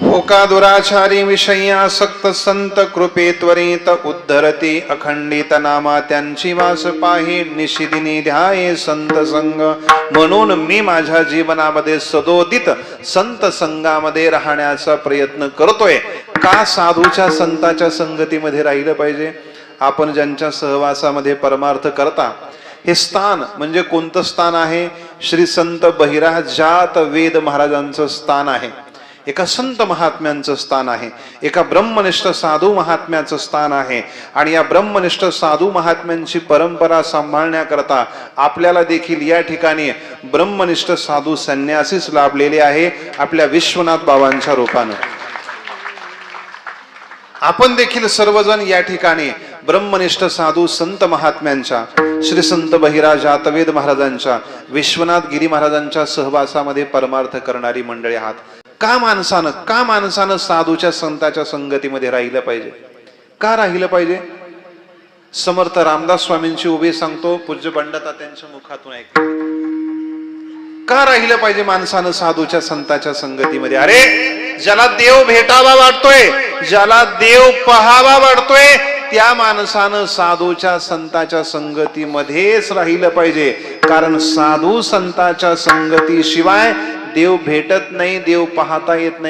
होका दुराचारी विषयासक्त संत कृपे त्वरित उद्धरती अखंडित नामा त्यांची वास पाही निशिदिनी ध्याये संत संग. म्हणून मी माझ्या जीवनामध्ये सदोदित संत संघामध्ये राहण्याचा प्रयत्न करतोय. का साधूच्या संताच्या संगतीमध्ये राहिलं पाहिजे? आपण ज्यांच्या सहवासामध्ये परमार्थ करता हे स्थान म्हणजे कोणतं स्थान आहे? श्री संत बहिरा जात वेद महाराजांचं स्थान आहे. एका संत महात्म्यांचं स्थान आहे. एका ब्रह्मनिष्ठ साधू महात्म्याचं स्थान आहे. आणि या ब्रह्मनिष्ठ साधू महात्म्यांची परंपरा सांभाळण्याकरता आपल्याला देखील या ठिकाणी ब्रह्मनिष्ठ साधू संन्यासीच लाभलेले आहे आपल्या विश्वनाथ बाबांच्या रूपानं. आपण देखील सर्वजण या ठिकाणी ब्रह्मनिष्ठ साधू संत महात्म्यांच्या श्री संत बहिराज आतवेद महाराजांच्या विश्वनाथ गिरी महाराजांच्या सहवासामध्ये परमार्थ करणारी मंडळी आहात. का माणसानं का माणसानं साधूच्या संताच्या संगतीमध्ये राहिलं पाहिजे? का राहिलं पाहिजे? समर्थ रामदास स्वामींची उभी सांगतो पूज्य बंडता त्यांच्या मुखातून ऐक. का राहिलं पाहिजे माणसानं साधूच्या संताच्या संगतीमध्ये? अरे ज्याला देव भेटावा वाटतोय ज्याला देव पहावा वाटतोय त्या माणसानं साधूच्या संताच्या संगतीमध्येच राहिलं पाहिजे. कारण साधू संताच्या संगतीशिवाय देव भेटत नाही देव पाहता येत नाही.